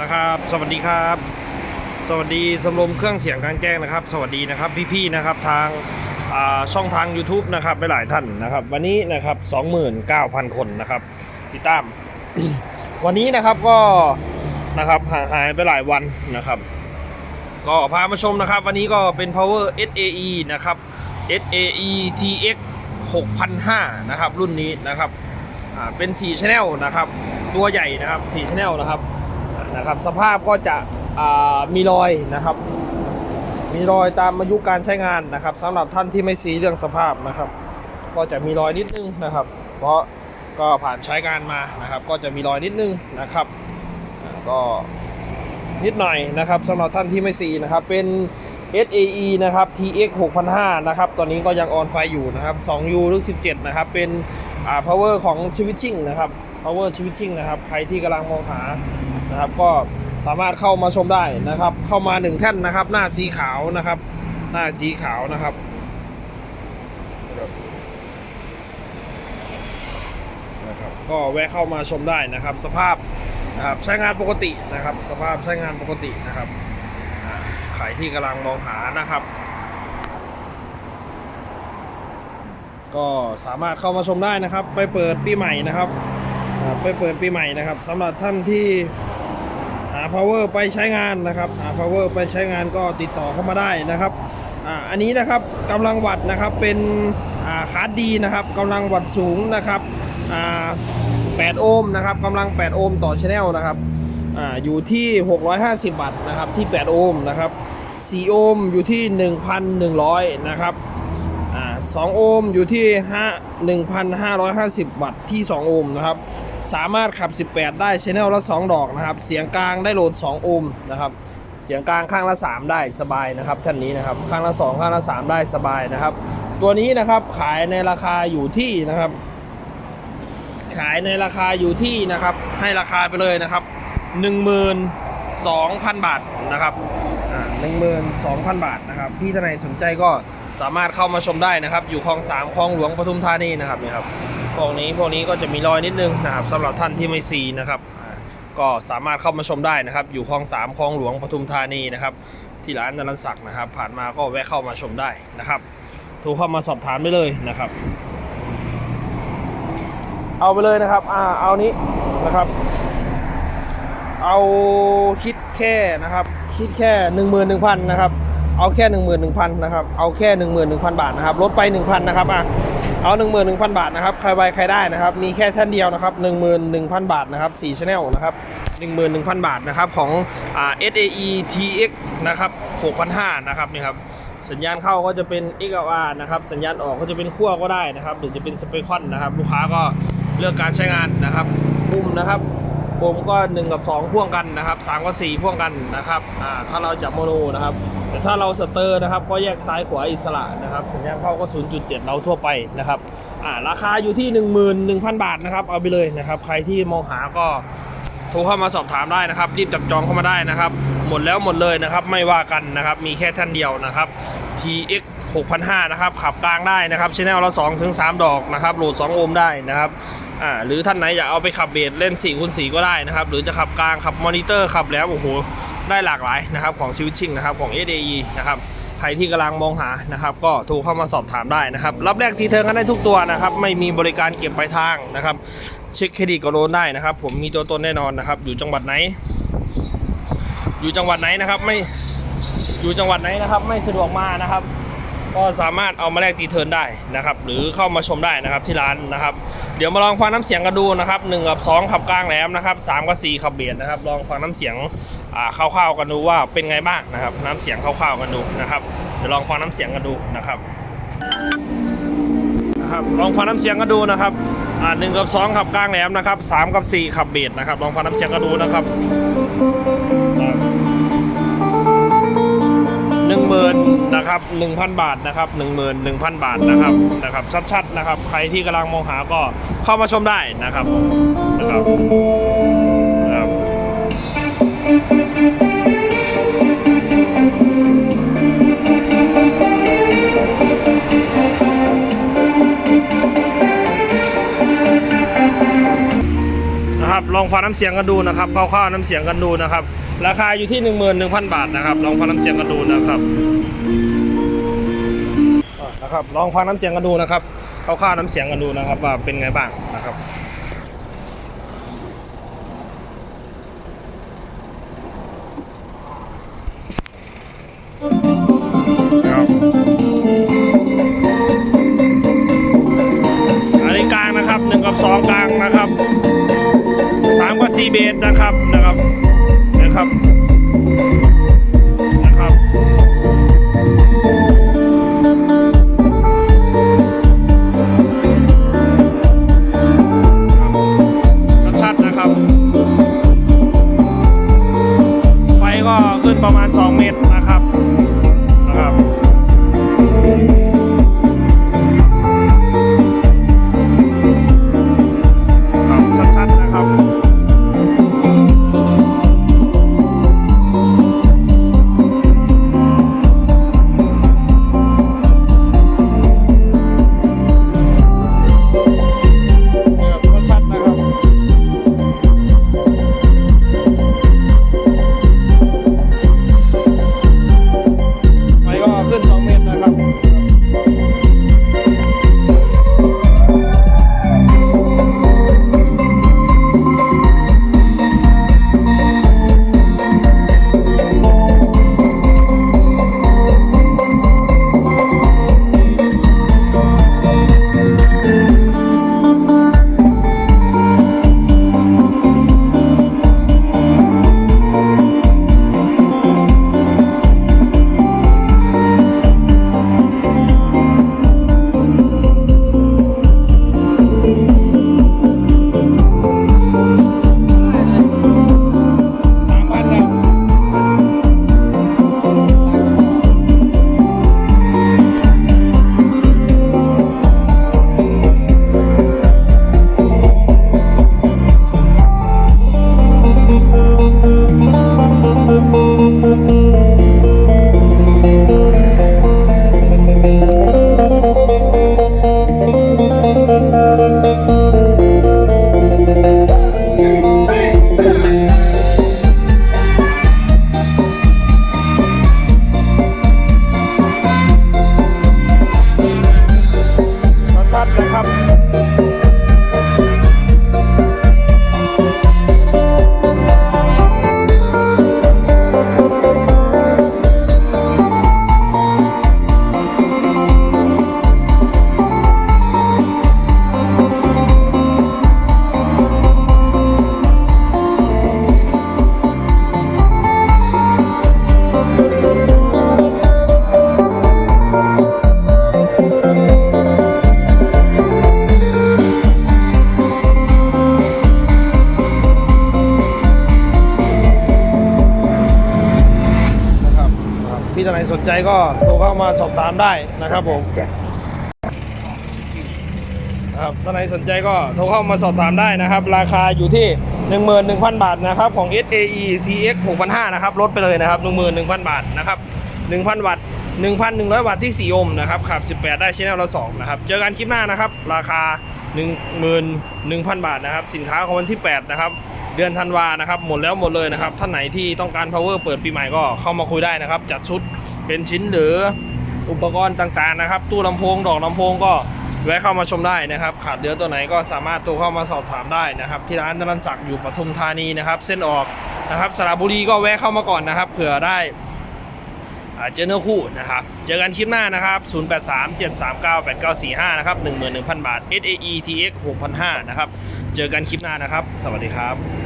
นะครับ สวัสดีครับ สวัสดีสำรวมเครื่องเสียงกลางแจ้งนะครับ สวัสดีนะครับพี่ๆนะครับทางช่องทาง YouTube นะครับไปหลายท่านนะครับ วันนี้นะครับ 29,000 คนนะครับติดตาม วันนี้นะครับก็นะครับห่างหายไปหลายวันนะครับ ก็พามาชมนะครับ วันนี้ก็เป็น power SAE นะครับ SAE TX 6,500นะครับ รุ่นนี้นะครับเป็น4 channel นะครับ ตัวใหญ่นะครับ4 channel นะครับ นะครับสภาพก็จะมีรอยนะครับ มีรอยตามอายุการใช้งานนะครับสำหรับท่านที่ไม่ซีเรื่องสภาพนะครับ ก็จะมีรอยนิดนึงนะครับ เพราะก็ผ่านใช้งานมานะครับ ก็จะมีรอยนิดนึงนะครับก็นิดหน่อยนะครับสำหรับท่านที่ไม่ซีนะครับเป็น SAE นะครับ TX 6005นะครับ ตอนนี้ก็ยังออนไฟอยู่นะครับ 2U หรือ17 นะครับ เป็นอ่า power ของ switching นะครับ power switching นะครับ ใครที่กำลังมองหา นะครับ ก็สามารถเข้ามาชมได้นะครับ เข้ามาหนึ่งแท่นนะครับ หน้าสีขาวนะครับ หน้าสีขาวนะครับนะครับ ก็แวะเข้ามาชมได้นะครับ สภาพนะครับใช้งานปกตินะครับ สภาพใช้งานปกตินะครับอ่าใครที่กำลังมองหานะครับ ก็สามารถเข้ามาชมได้นะครับ ไปเปิดปีใหม่นะครับ ไปเปิดปีใหม่นะครับสำหรับท่านที่ หา power ไปใช้งานนะครับหา power ไปใช้งานก็ติดต่อเข้ามาได้นะครับอ่าอันนี้นะครับกำลังวัดนะครับเป็นอ่าคาร์ดดีนะครับกำลังวัดสูงนะครับอ่า8โอห์มนะครับกำลัง 8 โอห์มต่อชแนลนะครับอ่าอยู่ที่ 650 วัตต์นะครับที่ 8 โอห์มนะครับ4โอห์มอยู่ที่ 1,100 นะครับอ่า2โอห์มอยู่ที่5 1,550 วัตต์ที่ 2 โอห์มนะครับ สามารถขับ 18 ได้ชแนลละ 2 ดอกนะครับ เสียงกลางได้โหลด 2 โอห์มนะครับ เสียงกลางข้างละ 3 ได้สบายนะครับท่านนี้นะครับ ข้างละ 2 ข้างละ 3 ได้สบายนะครับ ตัวนี้นะครับขายในราคาอยู่ที่นะครับ ขายในราคาอยู่ที่นะครับ ให้ราคาไปเลยนะครับ 12,000 บาทนะครับ12,000 บาทนะครับ พี่ท่านไหนสนใจก็สามารถเข้ามาชมได้นะครับ อยู่คลองสามคลองหลวงปทุมธานีนะครับนี่ครับ พวกนี้พวกนี้ก็จะมีรอยนิดนึงนะครับสำหรับท่านที่ไม่ซีนะครับ ก็สามารถเข้ามาชมได้นะครับ อยู่คลองสามคลองหลวงปทุมธานีนะครับ ที่ร้านนรันศักดิ์นะครับ ผ่านมาก็แวะเข้ามาชมได้นะครับโทรเข้ามาสอบถามได้เลยนะครับ เอาไปเลยนะครับอ่าเอานี้นะครับ เอาคิดแค่นะครับ คิดแค่หนึ่งหมื่นหนึ่งพันนะครับเอาแค่หนึ่งหมื่นหนึ่งพันนะครับเอาแค่หนึ่งหมื่นหนึ่งพันบาทนะครับลดไปหนึ่งพันนะครับอะ เอาหนึ่งหมื่นหนึ่งพันบาทนะครับใครไปใครได้นะครับ มีแค่ท่านเดียวนะครับหนึ่งหมื่นหนึ่งพันบาทนะครับสี่ชแนลนะครับหนึ่งหมื่นหนึ่งพันบาทนะครับของอ่า SAE TX นะครับหกพันห้านะครับนี่ครับสัญญาณเข้าก็จะเป็น XLR นะครับ สัญญาณออกก็จะเป็นขั้วก็ได้นะครับ หรือจะเป็นสเปคอนนะครับ ลูกค้าก็เลือกการใช้งานนะครับปุ่มนะครับปุ่มก็ 1 กับ 2 พ่วงกันนะครับ3กับ4พ่วงกันนะครับอ่าถ้าเราจับโมโนนะครับ แต่ถ้าเราสเตอร์นะครับก็แยกซ้ายขวาอิสระนะครับสัญญาณเข้าก็ 0.7 เราทั่วไปนะครับอ่าราคาอยู่ที่ 11,000 บาทนะครับเอาไปเลยนะครับ ใครที่มองหาก็โทรเข้ามาสอบถามได้นะครับ รีบจับจองเข้ามาได้นะครับ หมดแล้วหมดเลยนะครับ ไม่ว่ากันนะครับ มีแค่ท่านเดียวนะครับ TX 6,500นะครับ ขับกลางได้นะครับชแนลละ2ถึง3ดอกนะครับ โหลด 2 โอห์มได้นะครับอ่าหรือท่านไหนอยากเอาไปขับเบสเล่น4คูณ4ก็ได้นะครับ หรือจะขับกลางขับมอนิเตอร์ขับแล้วโอ้โห ได้หลากหลายนะครับของชีวิตชิงนะครับของ SAE นะครับใครที่กำลังมองหานะครับ ก็โทรเข้ามาสอบถามได้นะครับ รับแรกทีเทิร์นกันได้ทุกตัวนะครับ ไม่มีบริการเก็บปลายทางนะครับ เช็คเครดิตก็โอนได้นะครับ ผมมีตัวตนแน่นอนนะครับ อยู่จังหวัดไหน อยู่จังหวัดไหนนะครับ ไม่อยู่จังหวัดไหนนะครับ ไม่สะดวกมานะครับ ก็สามารถเอามาแลกตีเทินได้นะครับ หรือเข้ามาชมได้นะครับที่ร้านนะครับ เดี๋ยวมาลองฟังน้ำเสียงกันดูนะครับ1กับ2ขับกลางแหลมนะครับ3กับ4ขับเบียดนะครับ ลองฟังน้ำเสียง คร่าวๆกันดูว่าเป็นไงบ้างนะครับ น้ำเสียงคร่าวๆกันดูนะครับเดี๋ยวลองฟังน้ำเสียงกันดูนะครับนะครับลองฟังน้ำเสียงกันดูนะครับอ่าหนึ่งกับสองขับกลางแหลมนะครับสามกับสี่ขับเบียดนะครับ ลองฟังน้ำเสียงกันดูนะครับหนึ่งหมื่นนะครับหนึ่งพันบาทนะครับหนึ่งหมื่นหนึ่งพันบาทนะครับนะครับ ชัดๆนะครับ ใครที่กำลังมองหาก็เข้ามาชมได้นะครับนะครับ นะครับ ลองฟังน้ำเสียงกันดูนะครับคร่าวๆน้ำเสียงกันดูนะครับ ราคาอยู่ที่ 11,000 บาทนะครับ ลองฟังน้ำเสียงกันดูนะครับนะครับ ลองฟังน้ำเสียงกันดูนะครับคร่าวๆน้ำเสียงกันดูนะครับ ว่าเป็นไงบ้างนะครับ นะครับนะครับนะครับนะครับชัดๆนะครับ ไฟก็ขึ้นประมาณ 2 เมตร ใจก็โทรเข้ามาสอบถามได้นะครับผมครับท่านไหนสนใจก็โทรเข้ามาสอบถามได้นะครับ ราคาอยู่ที่ 11,000 บาทนะครับของ SAE TX 6,500นะครับลดไปเลยนะครับ 11,000 บาทนะครับ 1,000 วัตต์1,100 วัตต์ที่ 4 โอห์มนะครับขับ 18 ได้ชแนลละ2นะครับ เจอกันคลิปหน้านะครับ ราคา 11,000 บาทนะครับ สินค้าของวันที่ 8 นะครับ เดือนธันวานะครับ หมดแล้วหมดเลยนะครับ ท่านไหนที่ต้องการ power เปิดปีใหม่ก็เข้ามาคุยได้นะครับ จัดชุด เป็นชิ้นหรืออุปกรณ์ต่างๆนะครับ ตู้ลำโพงดอกลำโพงก็แวะเข้ามาชมได้นะครับ ขาดเหลือตัวไหนก็สามารถโทรเข้ามาสอบถามได้นะครับ ที่ร้านนรันศักดิ์อยู่ปทุมธานีนะครับ เส้นออกนะครับสระบุรีก็แวะเข้ามาก่อนนะครับ เผื่อได้เจอเนื้อคู่นะครับ เจอกันคลิปหน้านะครับ 0837398945 นะครับ 11,000 บาท SAE TX 6,500 นะครับ เจอกันคลิปหน้านะครับ สวัสดีครับ